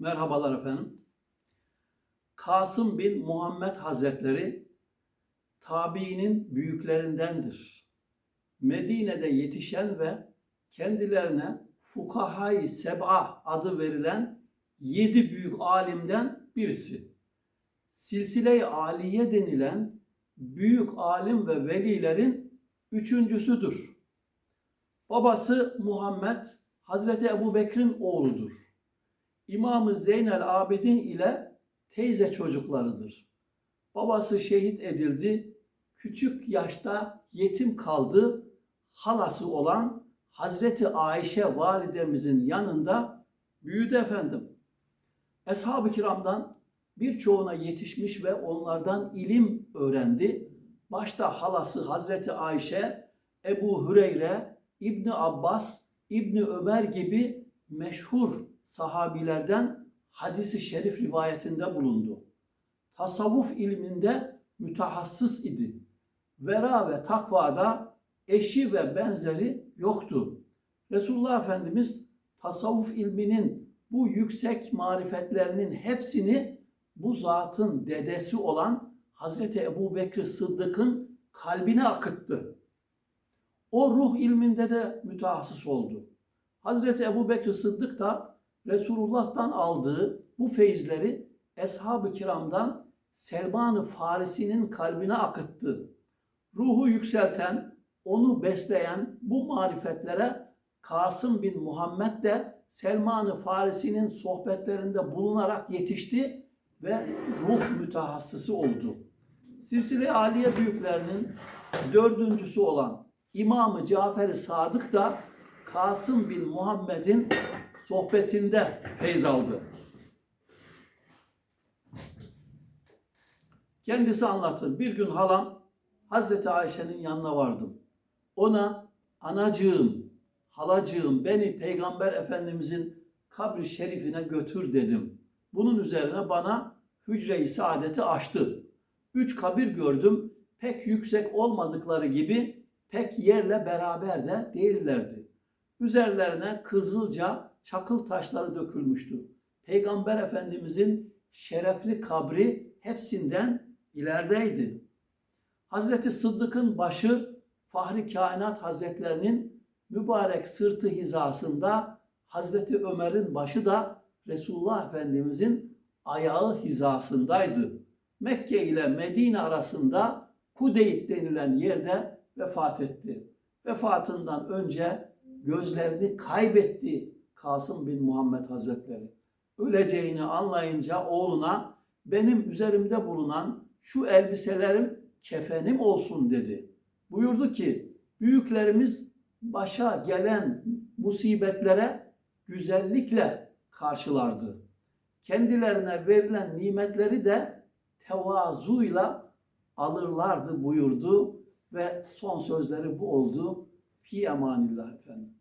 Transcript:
Merhabalar efendim. Kasım bin Muhammed Hazretleri tabiinin büyüklerindendir. Medine'de yetişen ve kendilerine Fukahai Seb'a adı verilen yedi büyük alimden birisi. Silsile-i Aliye denilen büyük alim ve velilerin üçüncüsüdür. Babası Muhammed Hazreti Ebu Bekir'in oğludur. İmam-ı Zeynel Abidin ile teyze çocuklarıdır. Babası şehit edildi. Küçük yaşta yetim kaldı. Halası olan Hazreti Ayşe validemizin yanında büyüdü efendim. Eshab-ı kiramdan birçoğuna yetişmiş ve onlardan ilim öğrendi. Başta halası Hazreti Ayşe, Ebu Hüreyre, İbni Abbas, İbni Ömer gibi meşhur sahabilerden hadisi şerif rivayetinde bulundu. Tasavvuf ilminde mütehassıs idi. Vera ve takvada eşi ve benzeri yoktu. Resulullah Efendimiz tasavvuf ilminin bu yüksek marifetlerinin hepsini bu zatın dedesi olan Hazreti Ebu Bekir Sıddık'ın kalbine akıttı. O ruh ilminde de mütehassıs oldu. Hazreti Ebu Bekir Sıddık da Resulullah'tan aldığı bu feyizleri Eshab-ı Kiram'dan Selman-ı Farisi'nin kalbine akıttı. Ruhu yükselten, onu besleyen bu marifetlere Kasım bin Muhammed de Selman-ı Farisi'nin sohbetlerinde bulunarak yetişti ve ruh mütehassısı oldu. Silsile Aliye büyüklerinin dördüncüsü olan İmam-ı Cafer-i Sadık da Kasım bin Muhammed'in sohbetinde feyz aldı. Kendisi anlatır. Bir gün halam Hazreti Ayşe'nin yanına vardım. Ona anacığım, halacığım beni Peygamber Efendimizin kabri şerifine götür dedim. Bunun üzerine bana hücre-i saadeti açtı. Üç kabir gördüm. Pek yüksek olmadıkları gibi pek yerle beraber de değillerdi. Üzerlerine kızılca çakıl taşları dökülmüştü. Peygamber Efendimizin şerefli kabri hepsinden ilerideydi. Hazreti Sıddık'ın başı Fahri Kainat Hazretlerinin mübarek sırtı hizasında, Hazreti Ömer'in başı da Resulullah Efendimizin ayağı hizasındaydı. Mekke ile Medine arasında Kudeyt denilen yerde vefat etti. Vefatından önce gözlerini kaybetti Kasım bin Muhammed Hazretleri. Öleceğini anlayınca oğluna benim üzerimde bulunan şu elbiselerim kefenim olsun dedi. Buyurdu ki büyüklerimiz başa gelen musibetlere güzellikle karşılardı. Kendilerine verilen nimetleri de tevazuyla alırlardı buyurdu ve son sözleri bu oldu. Fi emanillah efendim.